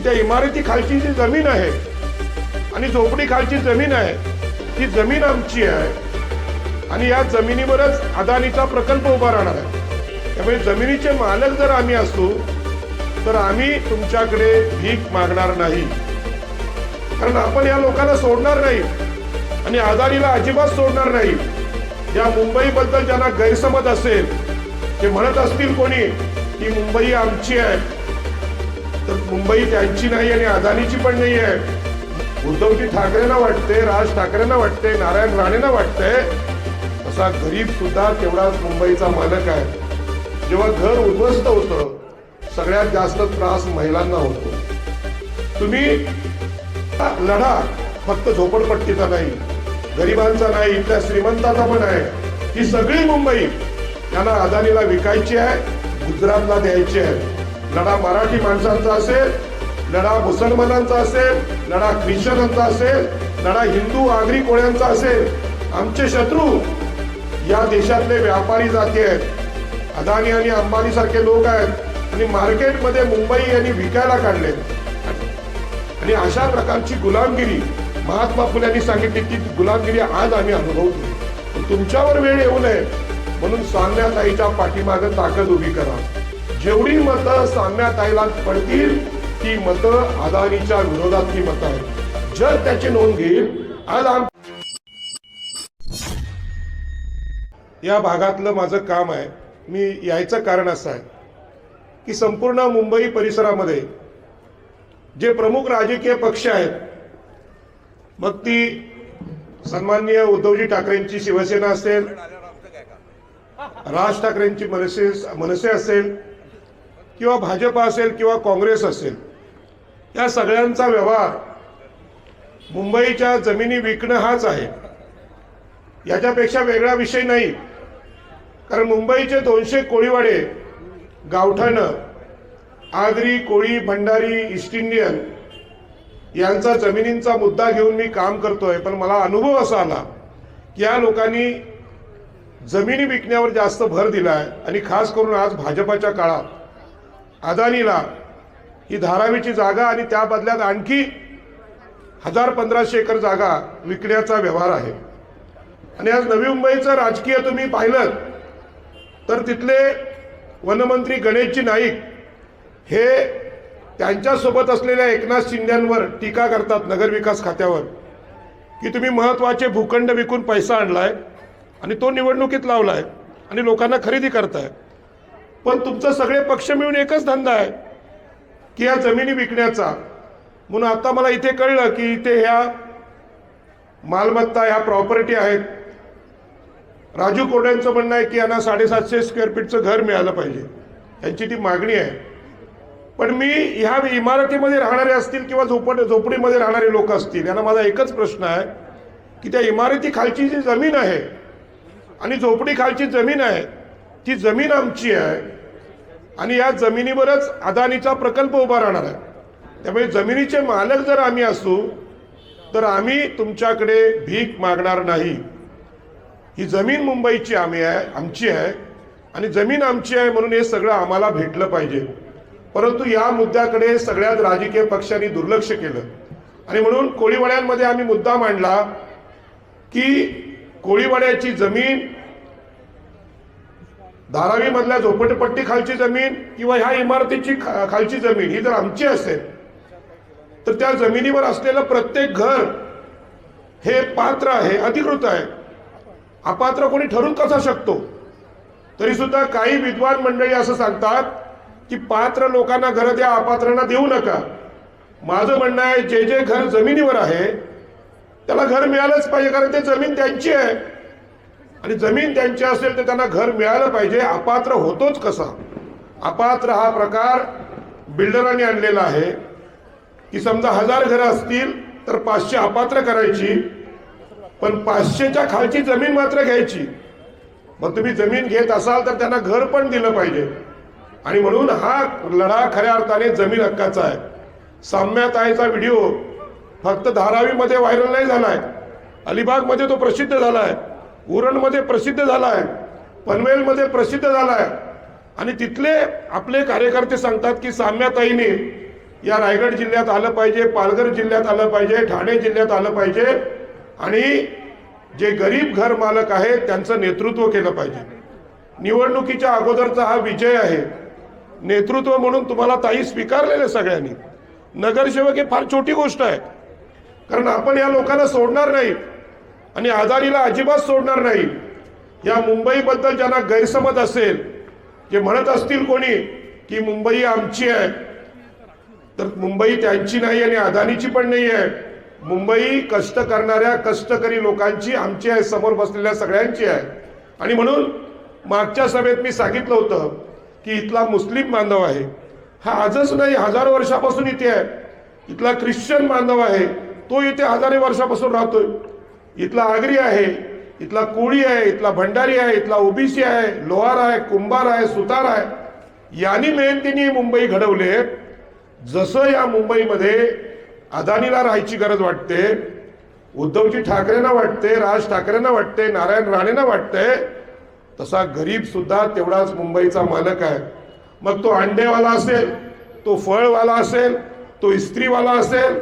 की त्या इमारती खालची जी जमीन आहे आणि झोपडी खालची जमीन आहे ती जमीन आमची आहे. आणि या जमिनीवरच अदानीचा प्रकल्प उभा राहणार आहे. त्यामुळे जमिनीचे मालक जर आम्ही असू तर आम्ही तुमच्याकडे भीक मागणार नाही. कारण आपण या लोकांना सोडणार नाही आणि अदानीला अजिबात सोडणार नाही. या मुंबईबद्दल ज्यांना गैरसमज असेल ते म्हणत असतील कोणी की मुंबई आमची आहे. तर मुंबई त्यांची नाही आणि अदानीची पण नाही आहे. उद्धवजी ठाकरेंना वाटते राज ठाकरेंना वाटते नारायण राणेंना वाटते. असा गरीब सुद्धा तेवढाच मुंबईचा मालक आहे. जेव्हा घर उद्ध्वस्त होतं सगळ्यात जास्त त्रास महिलांना होतो. तुम्ही लढा फक्त झोपडपट्टीचा नाही गरिबांचा नाही इथल्या श्रीमंताचा पण आहे. ही सगळी मुंबई यांना अदानीला विकायची आहे गुजरातला द्यायची आहे. लढा मराठी माणसांचा असेल लढा मुसलमानांचा असेल लढा ख्रिश्चनांचा असेल लढा हिंदू आगरी कोळ्यांचा असेल आमचे शत्रू या देशातले व्यापारी जाती आहेत. अदानी आणि अंबानी सारखे लोक आहेत. आणि मार्केटमध्ये मुंबई यांनी विकायला काढले आणि अशा प्रकारची गुलामगिरी महात्मा फुल्यांनी सांगितली ती गुलामगिरी आज आम्ही अनुभवतो. तुमच्यावर वेळ येऊ नये. म्हणून साम्याताईच्या पाठीमागे ताकद उभी करा. जेवढी मतं साम्याताईला पडतील ती मतं अदानीच्या विरोधातली मतं आहेत. जर त्याची नोंद घेईल आज आम या भागातलं माझं काम आहे मी यायचं कारण असं आहे की संपूर्ण मुंबई परिसरामध्ये जे प्रमुख राजकीय पक्ष आहेत मग ती सन्माननीय उद्धवजी ठाकरेंची शिवसेना असेल राज ठाकरेंची मनसे मनसे असेल किंवा भाजपा असेल किंवा काँग्रेस असेल या सगळ्यांचा व्यवहार मुंबईच्या जमिनी विकणं हाच आहे. याच्यापेक्षा वेगळा विषय नाही. कारण मुंबईचे दोनशे कोळीवाडे गावठाणं आगरी कोळी भंडारी ईस्ट इंडियन यांचा जमिनींचा मुद्दा घेऊन मी काम करतोय. पण मला अनुभव असा आला की या लोकांनी जमिनी विकण्यावर जास्त भर दिला आहे आणि खास करून आज भाजपाच्या काळात अदानीला ही धारावीची जागा आणि त्या बदल्यात आणखी हजार पंधराशे एकर जागा विकण्याचा व्यवहार आहे. आणि आज नवी मुंबईचं राजकीय तुम्ही पाहिलं तर तिथले वनमंत्री गणेशजी नाईक हे त्यांच्यासोबत असलेल्या एकनाथ शिंद्यांवर टीका करतात नगरविकास खात्यावर की तुम्ही महत्त्वाचे भूखंड विकून पैसा आणलाय आणि तो निवडणुकीत लावलाय आणि लोकांना खरेदी करताय. पण तुमचं सगळे पक्ष मिळून एकच धंदा आहे की या जमिनी विकण्याचा. म्हणून आता मला इथे कळलं की इथे ह्या मालमत्ता ह्या प्रॉपर्टी आहेत. राजू कोड्यांचं म्हणणं आहे की यांना साडेसातशे स्क्वेअर फीटचं घर मिळालं पाहिजे. यांची ती मागणी आहे. पण मी ह्या इमारतीमध्ये राहणारे असतील किंवा झोपड झोपडीमध्ये राहणारे लोक असतील यांना माझा एकच प्रश्न आहे की त्या इमारती खालची जी जमीन आहे आणि झोपडी खालची जमीन आहे ती जमीन आमची आहे आणि या जमिनीवरच अदानीचा प्रकल्प उभा राहणार आहे. त्यामुळे जमिनीचे मालक जर आम्ही असू तर आम्ही तुमच्याकडे भीक मागणार नाही. ही जमीन मुंबईची आम्ही आहे आमची आहे आणि जमीन आमची आहे म्हणून हे सगळं आम्हाला भेटलं पाहिजे. परंतु या मुद्द्याकडे सगळ्याच राजकीय पक्षांनी दुर्लक्ष केलं. आणि म्हणून कोळीवाड्यांमध्ये आम्ही मुद्दा मांडला की कोळीवाड्याची जमीन धारावीमधल्या झोपडपट्टी खालची जमीन किंवा ह्या इमारतीची खा- खालची जमीन ही जर आमची असेल तर त्या जमिनीवर असलेलं प्रत्येक घर हे पात्र आहे अधिकृत आहे. अपात्र कोणी ठरून कसा शकतो? तरी सुद्धा काही विद्वान मंडळी असं सांगतात की पात्र लोकांना घरं द्या अपात्रांना देऊ नका. माझं म्हणणं आहे जे जे घर जमिनीवर आहे त्याला घर मिळालंच पाहिजे कारण ते जमीन त्यांची आहे. आणि जमीन त्यांची असेल तर त्यांना घर मिळालं पाहिजे. अपात्र होतोच कसा? अपात्र हा प्रकार बिल्डरांनी आणलेला आहे. की समजा हजार घरं असतील तर पाचशे अपात्र करायची पण पाचशेच्या खालची जमीन मात्र घ्यायची. मग तुम्ही जमीन घेत असाल तर त्यांना घर पण दिलं पाहिजे. आणि म्हणून हा लढा खऱ्या अर्थाने जमीन हक्काचा आहे. साम्याताईचा व्हिडिओ फक्त धारावीमध्ये व्हायरल नाही झालाय. अलिबागमध्ये तो प्रसिद्ध झाला आहे उरणमध्ये प्रसिद्ध झाला आहे पनवेलमध्ये प्रसिद्ध झाला आहे आणि तिथले आपले कार्यकर्ते सांगतात की साम्याताईने या रायगड जिल्ह्यात आलं पाहिजे पालघर जिल्ह्यात आलं पाहिजे ठाणे जिल्ह्यात आलं पाहिजे आणि जे गरीब घर मालक आहेत त्यांचं नेतृत्व केलं पाहिजे. निवडणुकीच्या अगोदरचा हा विजय आहे. नेतृत्व म्हणून तुम्हाला ताई स्वीकारलेले सगळ्यांनी. नगरसेवक ही फार छोटी गोष्ट आहे. कारण आपण या लोकांना सोडणार नाही. आणि आजारीला अजिबात सोडणार नाही. या मुंबईबद्दल ज्यांना गैरसमज असेल जे म्हणत असतील कोणी की मुंबई आमची आहे तर मुंबई त्यांची नाही आणि अदानीची पण नाही आहे. मुंबई कष्ट करणाऱ्या कष्टकरी लोकांची आमची आहे समोर बसलेल्या सगळ्यांची आहे. आणि म्हणून मागच्या सभेत मी सांगितलं होतं की इथला मुस्लिम बांधव आहे हा आजच नाही हजारो वर्षापासून इथे आहे. इथला ख्रिश्चन बांधव आहे तो इथे हजारे वर्षापासून राहतोय. इथला आगरी आहे इथला कोळी आहे इथला भंडारी आहे इथला ओबीसी आहे लोहार आहे कुंभार आहे सुतार आहे. यांनी मेहनतीने मुंबई घडवले. जसं या मुंबईमध्ये अदानीला राहायची गरज वाटते उद्धवजी ठाकरेंना वाटते राज ठाकरेंना वाटते नारायण राणेंना वाटते तसा गरीब सुद्धा तेवढाच मुंबईचा मालक आहे. मग तो अंडेवाला असेल तो फळवाला असेल तो इस्त्रीवाला असेल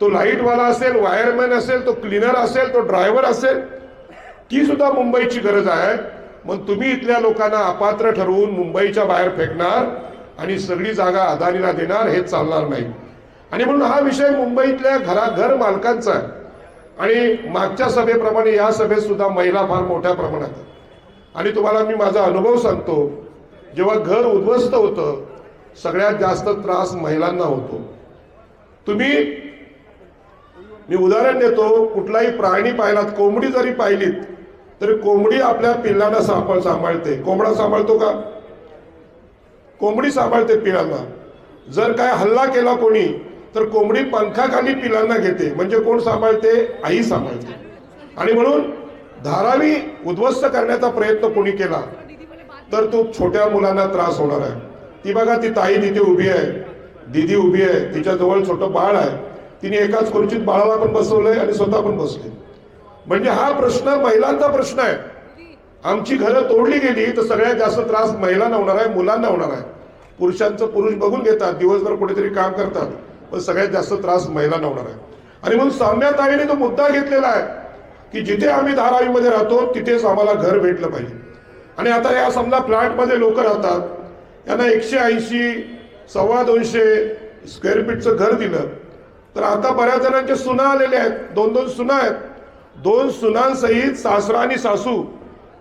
तो लाईटवाला असेल वायरमॅन असेल तो क्लीनर असेल तो ड्रायव्हर असेल ती सुद्धा मुंबईची गरज आहे. मग तुम्ही इथल्या लोकांना अपात्र ठरवून मुंबईच्या बाहेर फेकणार आणि सगळी जागा अदानीला देणार हे चालणार नाही. आणि म्हणून हा विषय मुंबईतल्या घरा घर मालकांचा आहे. आणि मागच्या सभेप्रमाणे या सभेत सुद्धा महिला फार मोठ्या प्रमाणात आहेत. आणि तुम्हाला मी माझा अनुभव सांगतो जेव्हा घर उद्ध्वस्त होतं सगळ्यात जास्त त्रास महिलांना होतो. तुम्ही मी उदाहरण देतो कुठलाही प्राणी पाहिलात कोंबडी जरी पाहिलीत तरी कोंबडी आपल्या पिल्लांना सांभाळ सांभाळते. कोंबडा सांभाळतो का? कोंबडी सांभाळते पिलांना जर काय हल्ला केला कोणी तर कोंबडी पंखाखाली पिलांना घेते. म्हणजे कोण सांभाळते? आई सांभाळते. आणि म्हणून धारावी उद्ध्वस्त करण्याचा प्रयत्न कोणी केला तर तो छोट्या मुलांना त्रास होणार आहे. ती बघा ती ताई तिथे उभी आहे. दिदी उभी आहे. तिच्याजवळ छोटं बाळ आहे. तिने एकाच खुर्चीत बाळाला पण बसवलंय आणि स्वतः पण बसले. म्हणजे हा प्रश्न महिलांचा प्रश्न आहे. आमची घरं तोडली गेली तर सगळ्यात जास्त त्रास महिलांना होणार आहे मुलांना होणार आहे. पुरुषांचं पुरुष बघून घेतात दिवसभर कुठेतरी काम करतात पण सगळ्यात जास्त त्रास महिलांना होणार आहे. आणि म्हणून साम्याताईने तो मुद्दा घेतलेला आहे की जिथे आम्ही धारावीमध्ये राहतो तिथेच आम्हाला घर भेटलं पाहिजे. आणि आता या समजा फ्लॅटमध्ये लोक राहतात यांना एकशे ऐंशी सव्वा दोनशे स्क्वेअर फीटचं घर दिलं तर आता बऱ्याच जणांचे सुना आलेले आहेत. दोन दोन सुना आहेत. दोन सुनांसहित सासरा आणि सासू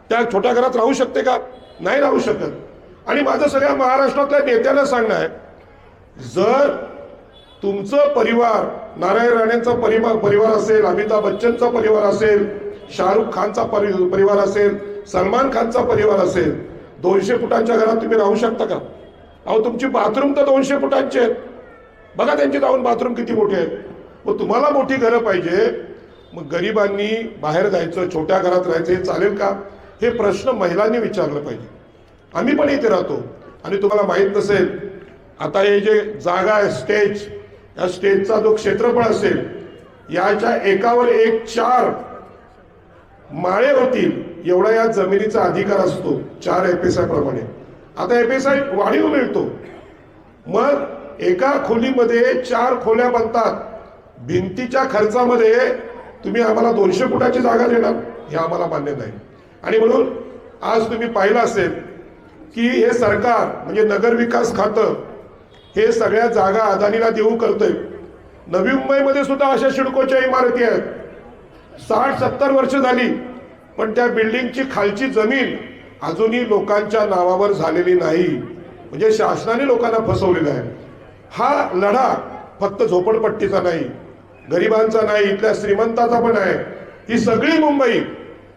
त्या छोट्या घरात राहू शकते का? नाही राहू शकत. आणि माझं सगळ्या महाराष्ट्रातल्या नेत्यांना सांगणं आहे जर तुमचं परिवार नारायण राणेंचा परिवार परिवार असेल अमिताभ बच्चनचा परिवार असेल शाहरुख खानचा परि परिवार असेल सलमान खानचा परिवार असेल दोनशे फुटांच्या घरात तुम्ही राहू शकता का? अहो तुमची बाथरूम तर दोनशे फुटांची आहेत. बघा त्यांची जाऊन बाथरूम किती मोठे आहेत. मग तुम्हाला मोठी घरं पाहिजे. मग गरिबांनी बाहेर जायचं छोट्या घरात राहायचं हे चालेल का? हे प्रश्न महिलांनी विचारलं पाहिजे. आम्ही पण इथे राहतो. आणि तुम्हाला माहीत नसेल आता हे जे जागा आहे स्टेज या स्टेजचा जो क्षेत्रफळ असेल याच्या एकावर एक चार माळे होतील. एवढा या जमिनीचा अधिकार असतो चार एफ प्रमाणे. आता एफ वाढीव मिळतो. मग एका खोलीमध्ये चार खोल्या बनतात. भिंतीच्या खर्चामध्ये तुम्ही आम्हाला दोनशे फुटाची जागा देणार. हे आम्हाला मान्य नाही. आणि म्हणून आज तुम्ही पाहिलं असेल की हे सरकार म्हणजे नगरविकास खातं हे सगळ्या जागा अदानीला देऊ करतंय. नवी मुंबईमध्ये सुद्धा अशा शिडकोच्या इमारती आहेत. साठ सत्तर वर्ष झाली पण त्या बिल्डिंगची खालची जमीन अजूनही लोकांच्या नावावर झालेली नाही. म्हणजे शासनाने लोकांना फसवलेलं आहे. हा लढा फक्त झोपडपट्टीचा नाही गरिबांचा नाही इथल्या श्रीमंताचा पण आहे. ही सगळी मुंबई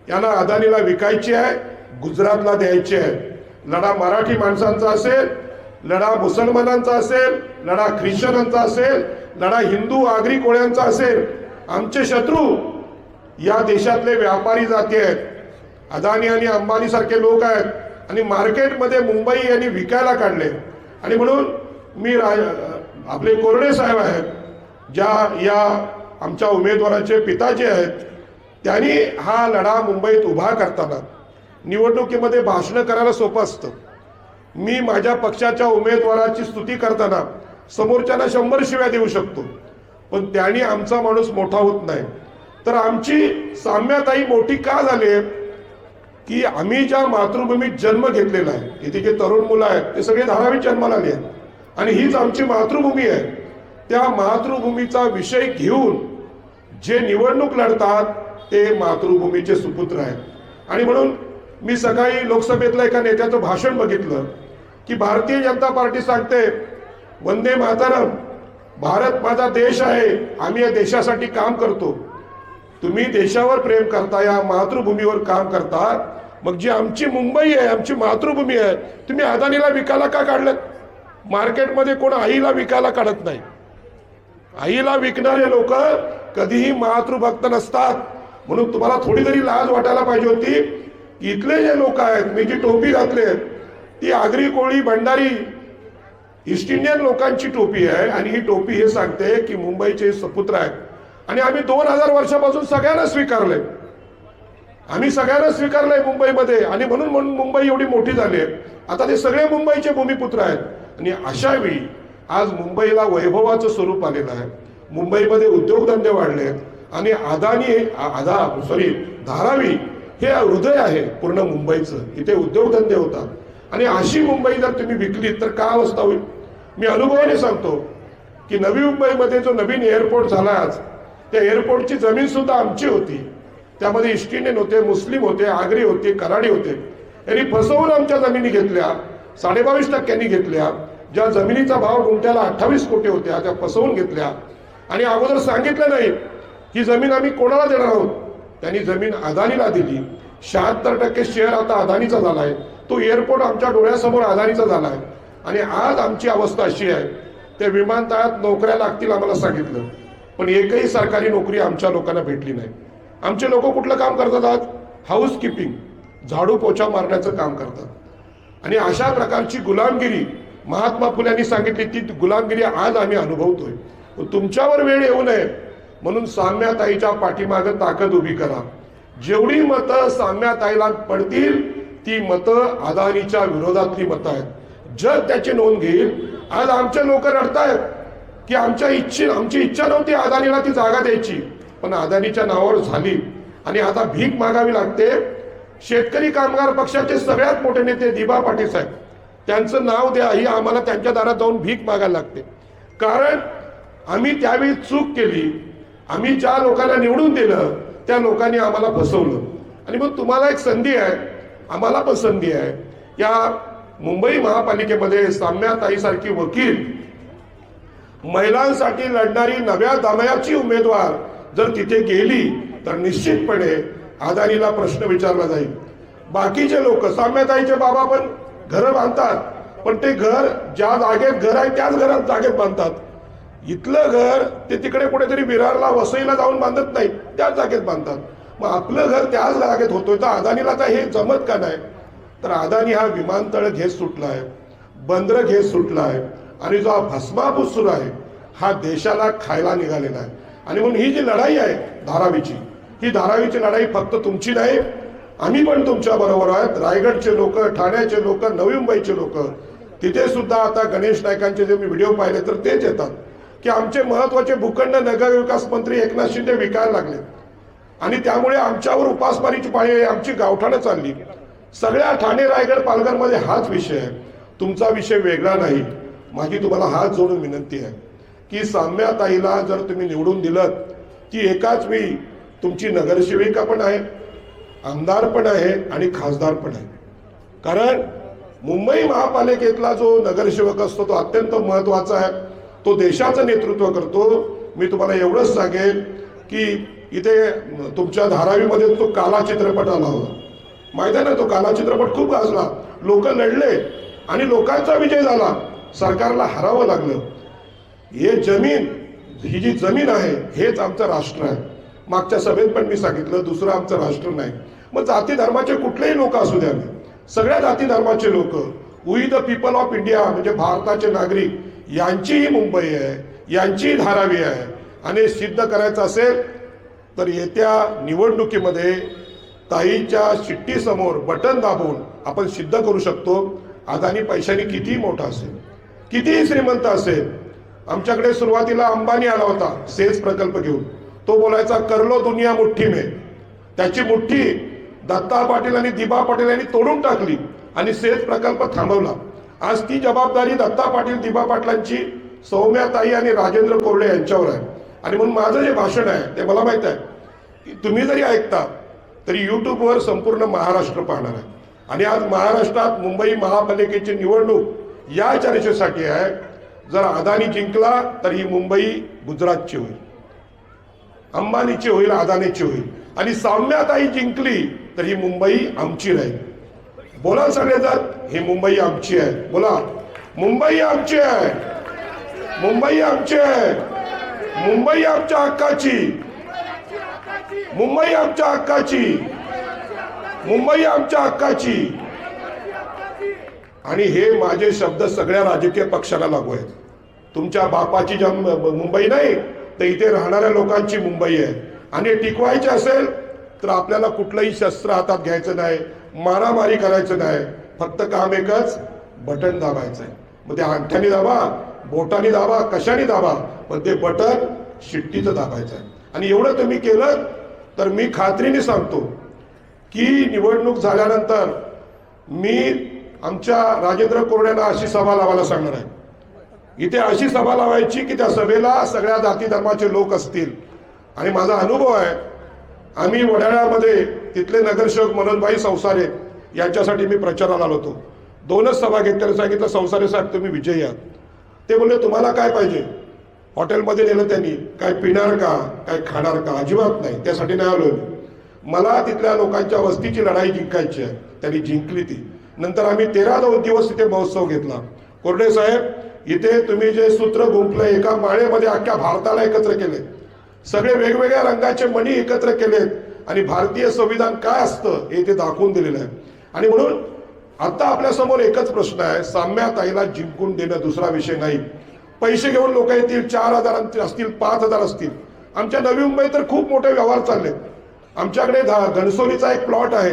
यांना अदानीला विकायची आहे गुजरातला द्यायची आहे. लढा मराठी माणसांचा असेल लढा मुसलमानांचा असेल लढा ख्रिश्चनांचा असेल लढा हिंदू आगरी कोळ्यांचा असेल आमचे शत्रू या देशातले व्यापारी जाती आहेत. अदानी आणि अंबानी सारखे लोक आहेत आणि मार्केटमध्ये मुंबई यांनी विकायला काढले. आणि म्हणून मी राज आपले कोरडे साहेब आहेत ज्या या आमच्या उमेदवाराचे पिता जे आहेत त्यांनी हा लढा मुंबईत उभा करताना निवडणुकीमध्ये भाषणं करायला सोपं असतं. मी माझ्या पक्षाच्या उमेदवाराची स्तुती करताना समोरच्याला शंभर शिव्या देऊ शकतो पण त्याने आमचा माणूस मोठा होत नाही. तर आमची साम्यताई मोठी का झाली आहे? की आम्ही ज्या मातृभूमीत जन्म घेतलेला आहे इथे जे तरुण मुलं आहेत ते सगळे धारावीत जन्माला आले आहेत. आणि हीच आमची मातृभूमी आहे. त्या मातृभूमीचा विषय घेऊन जे निवडणूक लढतात ते मातृभूमीचे सुपुत्र आहेत. आणि म्हणून मी सकाळी लोकसभेतलं एका नेत्याचं भाषण बघितलं की भारतीय जनता पार्टी सांगते वंदे मातरम भारत माझा देश आहे आम्ही या देशासाठी काम करतो. तुम्ही देशावर प्रेम करता या मातृभूमीवर काम करता. मग जी आमची मुंबई आहे आमची मातृभूमी आहे तुम्ही अदानीला विकायला का काढलं मार्केटमध्ये कोण आईला विकायला काढत नाही. आईला विकणारे लोक कधीही मातृभक्त नसतात. म्हणून तुम्हाला थोडी तरी लाज वाटायला पाहिजे होती. की इथले जे लोक आहेत मी जी टोपी घातली ती आगरी कोळी भंडारी ईस्ट इंडियन लोकांची टोपी आहे. आणि ही टोपी हे सांगते की मुंबईचे सपुत्र आहेत. आणि आम्ही दोन हजार वर्षापासून सगळ्यांना स्वीकारले. आम्ही सगळ्यांना स्वीकारलंय मुंबईमध्ये. आणि म्हणून म्हणून मुंबई एवढी मोठी झाली आहे. आता ते सगळे मुंबईचे भूमिपुत्र आहेत. आणि अशावेळी आज मुंबईला वैभवाचं स्वरूप आलेलं आहे. मुंबईमध्ये उद्योगधंदे वाढले आहेत. आणि अदानी आदा सॉरी धारावी हे हृदय आहे पूर्ण मुंबईचं. इथे उद्योगधंदे होतात. आणि अशी मुंबई जर तुम्ही विकली तर काय अवस्था होईल? मी अनुभवाने सांगतो की नवी मुंबईमध्ये जो नवीन एअरपोर्ट झाला आज त्या एअरपोर्टची जमीन सुद्धा आमची होती. त्यामध्ये ईस्ट इंडियन होते मुस्लिम होते आगरी होते कराडी होते. यांनी फसवून आमच्या जमिनी घेतल्या. साडेबावीस टक्क्यांनी घेतल्या ज्या जमिनीचा भाव गुंठ्याला अठ्ठावीस कोटी होत्या त्या फसवून घेतल्या. आणि अगोदर सांगितलं नाही ही जमीन आम्ही कोणाला देणार आहोत? त्यांनी जमीन अदानीला दिली. शहात्तर टक्के शेअर आता अदानीचा झाला आहे तो एअरपोर्ट आमच्या डोळ्यासमोर अदानीचा झाला आहे आणि आज आमची अवस्था अशी आहे त्या विमानतळात नोकऱ्या लागतील आम्हाला सांगितलं. पण एकही सरकारी नोकरी आमच्या लोकांना भेटली नाही. आमचे लोक कुठलं काम करतात आज? हाऊस किपिंग झाडू पोछा मारण्याचं काम करतात. आणि अशा प्रकारची गुलामगिरी महात्मा फुल्यांनी सांगितली ती गुलामगिरी आज आम्ही अनुभवतोय. तुमच्यावर वेळ येऊ नये. म्हणून साम्याताईच्या पाठीमागं ताकद उभी करा. जेवढी मतं साम्याताईला पडतील ती मतं अदानीच्या विरोधातली मतं आहेत. जग त्याची नोंद घेईल आज आमचे लोक रडतायत की आमच्या इच्छे आमची इच्छा नव्हती अदानीला ती जागा द्यायची. पण अदानीच्या नावावर झाली. आणि आता भीक मागावी लागते. शेतकरी कामगार पक्षाचे सगळ्यात मोठे नेते दिबा पाटील साहेब. त्यांचं नाव द्या ही आम्हाला त्यांच्या दारात जाऊन भीक मागायला लागते. कारण आम्ही त्यावेळी चूक केली. आम्ही ज्या लोकांना निवडून दिलं त्या लोकांनी आम्हाला फसवलं. आणि मग तुम्हाला एक संधी आहे आम्हाला पण संधी आहे. या मुंबई महापालिकेमध्ये साम्याताईसारखी वकील महिलांसाठी लढणारी नव्या दमयाची उमेदवार जर तिथे गेली तर निश्चितपणे आदानीला प्रश्न विचारला जाईल. बाकीचे लोक साम्यताईचे बाबा पण घरं बांधतात. पण ते घर ज्या जागेत घर आहे त्याच घरात जागेत बांधतात. इथलं घर ते तिकडे कुठेतरी विरारला वसईला जाऊन बांधत नाही त्याच जागेत बांधतात. मग आपलं घर त्याच जागेत होतोय तर अदानीला तर हे जमत का नाही? तर अदानी हा विमानतळ घेत सुटला आहे बंदर घेत सुटला आहे आणि जो हा भस्मापूस सुरू आहे हा देशाला खायला निघालेला आहे. आणि म्हणून ही जी लढाई आहे धारावीची ही धारावीची लढाई फक्त तुमची नाही आम्ही पण तुमच्या बरोबर आहेत. रायगडचे लोक ठाण्याचे लोक नवी मुंबईचे लोक तिथे सुद्धा आता गणेश नायकांचे जे मी व्हिडिओ पाहिले तर तेच येतात की आमचे महत्त्वाचे भूखंड नगरविकास मंत्री एकनाथ शिंदे विकायला लागले. आणि त्यामुळे आमच्यावर उपासमारीची पाळी आहे आमची गावठाणं चालली. सगळ्या ठाणे रायगड पालघरमध्ये हाच विषय आहे. तुमचा विषय वेगळा नाही. माझी तुम्हाला हात जोडून विनंती आहे की साम्याताईला जर तुम्ही निवडून दिलं की एकाच वेळी तुमची नगरसेविका पण आहे आमदार पण आहे आणि खासदार पण आहे. कारण मुंबई महापालिकेतला जो नगरसेवक असतो तो अत्यंत महत्त्वाचा आहे. तो देशाचं नेतृत्व करतो. मी तुम्हाला एवढंच सांगेन की इथे तुमच्या धारावीमध्ये तो काला चित्रपट आला होता. माहिती आहे ना तो काला चित्रपट खूप गाजला. लोक लढले आणि लोकांचा विजय झाला. सरकारला हरावं लागलं. हे जमीन ही जी जमीन आहे हेच आमचं राष्ट्र आहे. मागच्या सभेत पण मी सांगितलं दुसरं आमचं राष्ट्र नाही. मग जाती धर्माचे कुठलेही लोक असू द्या सगळ्या जाती धर्माचे लोक we the people of India म्हणजे भारताचे नागरिक यांचीही मुंबई आहे यांचीही धारावी आहे. आणि सिद्ध करायचं असेल तर येत्या निवडणुकीमध्ये ताईच्या चिठ्ठीसमोर बटन दाबून आपण सिद्ध करू शकतो. अदानी पैशाने कितीही मोठा असेल कितीही श्रीमंत असेल आमच्याकडे सुरुवातीला अंबानी आला होता सेज प्रकल्प घेऊन. तो बोलायचा करलो दुनिया मुठ्ठी मे. त्याची मुठ्ठी दत्ता पाटील आणि दिबा पाटील यांनी तोडून टाकली आणि सेज प्रकल्प थांबवला. आज ती जबाबदारी दत्ता पाटील दिबा पाटलांची सौम्याताई आणि राजेंद्र कोरडे यांच्यावर आहे. आणि म्हणून माझं जे भाषण आहे ते मला माहीत आहे. की तुम्ही जरी ऐकता तरी यूट्यूबवर संपूर्ण महाराष्ट्र पाहणार आहे. आणि आज महाराष्ट्रात मुंबई महापालिकेची निवडणूक या चर्चेसाठी आहे. जर अदानी जिंकला तर ही मुंबई गुजरातची होईल. अंबानीची होईल अदानीची होईल. आणि साम्याताई जिंकली तर ही मुंबई आमची राहील. बोला सगळेजण ही मुंबई आमची आहे. बोला. मुंबई आमची आहे. मुंबई आमची आहे. मुंबई आमच्या हक्काची. मुंबई आमच्या हक्काची. मुंबई आमच्या हक्काची. आणि हे माझे शब्द सगळ्या राजकीय पक्षाला लागू आहेत. तुमच्या बापाची जन्म मुंबई नाही. तर इथे राहणाऱ्या लोकांची मुंबई आहे. आणि टिकवायचे असेल तर आपल्याला कुठलंही शस्त्र हातात घ्यायचं नाही मारामारी करायचं नाही. फक्त काम एकच बटन दाबायचं आहे मग ते अंगठ्याने दाबा बोटाने दाबा कशाने दाबा पण ते बटन शिट्टीचं दाबायचं आहे आणि एवढं तुम्ही केलं तर मी खात्रीने सांगतो की निवडणूक झाल्यानंतर मी आमच्या राजेंद्र कोरड्यांना अशी सभा लावायला सांगणार आहे. इथे अशी सभा लावायची की त्या सभेला सगळ्या जाती धर्माचे लोक असतील. आणि माझा अनुभव आहे आम्ही वडाळ्यामध्ये तिथले नगरसेवक मनोजभाई संसारे यांच्यासाठी मी प्रचाराला आलो होतो. दोनच सभा घेतल्याने सांगितलं संसारे साहेब तुम्ही विजयी आहात. ते बोलले तुम्हाला काय पाहिजे? हॉटेलमध्ये नेलं त्यांनी. काय पिणार का? काय खाणार का? अजिबात नाही. त्यासाठी नाही आलो मी. मला तिथल्या लोकांच्या वस्तीची लढाई जिंकायची आहे. त्यांनी जिंकली ती. नंतर आम्ही तेरा दोन दिवस तिथे महोत्सव घेतला. कोरडे साहेब इथे तुम्ही जे सूत्र गुंफले एका माळेमध्ये अख्ख्या भारताला एकत्र केले. सगळे वेगवेगळ्या रंगाचे मणी एकत्र केलेत. आणि भारतीय संविधान काय असतं हे ते दाखवून दिलेलं आहे. आणि म्हणून आता आपल्यासमोर एकच प्रश्न आहे. साम्याताईला जिंकून देणं दुसरा विषय नाही. पैसे घेऊन लोक येतील चार हजार असतील पाच हजार असतील. आमच्या नवी मुंबईत तर खूप मोठे व्यवहार चालले आमच्याकडे धा- घणसोलीचा एक प्लॉट आहे.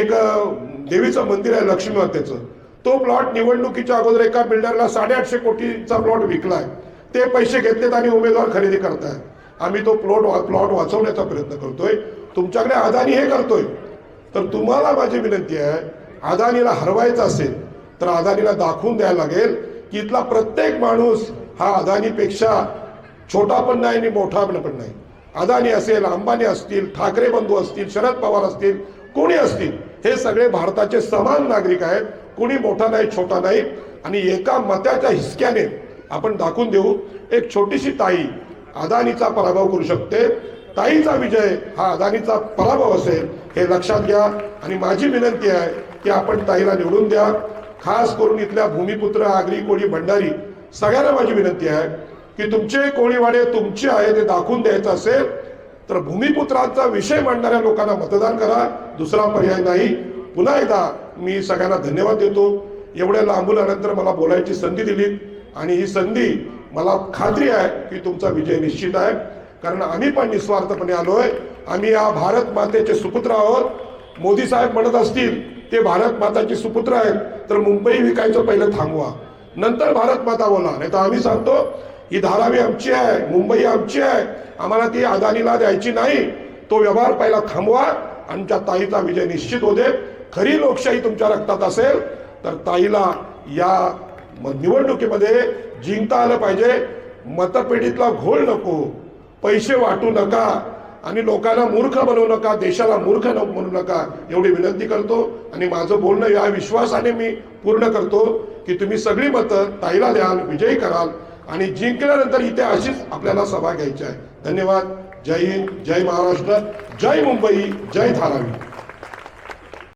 एक देवीचं मंदिर आहे लक्ष्मी मातेचं. तो प्लॉट निवडणुकीच्या अगोदर एका बिल्डरला साडेआठशे कोटीचा प्लॉट विकलाय. ते पैसे घेतलेत आणि उमेदवार खरेदी करतायत. आम्ही तो प्लॉट प्लॉट वाचवण्याचा प्रयत्न करतोय. तुमच्याकडे अदानी हे करतोय. तर तुम्हाला माझी विनंती आहे अदानीला हरवायचं असेल तर अदानीला दाखवून द्यायला लागेल की इथला प्रत्येक माणूस हा अदानीपेक्षा छोटा पण नाही आणि मोठा पण पण नाही. अदानी असेल अंबानी असतील ठाकरे बंधू असतील शरद पवार असतील कोणी असतील हे सगळे भारताचे समान नागरिक आहेत. कोणी मोठा नाही छोटा नाही. आणि एका मताच्या हिसक्याने आपण दाखवून देऊ एक छोटीशी ताई अदानीचा पराभव करू शकते. ताईचा विजय हा अदानीचा पराभव असेल हे लक्षात घ्या. आणि माझी विनंती आहे की आपण ताईला निवडून द्या. खास करून इथल्या भूमिपुत्र आगरी कोळी भंडारी सगळ्यांना माझी विनंती आहे की तुमचे कोळीवाडे तुमचे आहे ते दाखवून द्यायचं असेल तर भूमिपुत्रांचा विषय मांडणाऱ्या लोकांना मतदान करा. दुसरा पर्याय नाही. पुन्हा एकदा मी सगळ्यांना धन्यवाद देतो. एवढ्या लांबून आल्यानंतर मला बोलायची संधी दिली. आणि ही संधी मला खात्री आहे की तुमचा विजय निश्चित आहे. कारण आम्ही पण निस्वार्थपणे आलोय. आम्ही या भारत मातेचे सुपुत्र आहोत. मोदी साहेब म्हणत असतील ते भारत माताचे सुपुत्र आहेत तर मुंबई विकायचं पहिलं थांबवा. नंतर भारत माता बोला नाही तर आम्ही सांगतो ही धारावी आमची आहे मुंबई आमची आहे. आम्हाला ती अदानीला द्यायची नाही. तो व्यवहार पहिला थांबवा. आमच्या ताईचा विजय निश्चित होते खरी लोकशाही तुमच्या रक्तात असेल तर ताईला या निवडणुकीमध्ये जिंकता आलं पाहिजे. मतपेढीतला घोळ नको पैसे वाटू नका आणि लोकांना मूर्ख बनवू नका देशाला मूर्ख न बनवू नका एवढी विनंती करतो. आणि माझं बोलणं या विश्वासाने मी पूर्ण करतो की तुम्ही सगळी मतं ताईला द्याल विजयी कराल आणि जिंकल्यानंतर इथे अशीच आपल्याला सभा घ्यायची आहे. धन्यवाद. जय हिंद जय महाराष्ट्र जय मुंबई जय धारावी.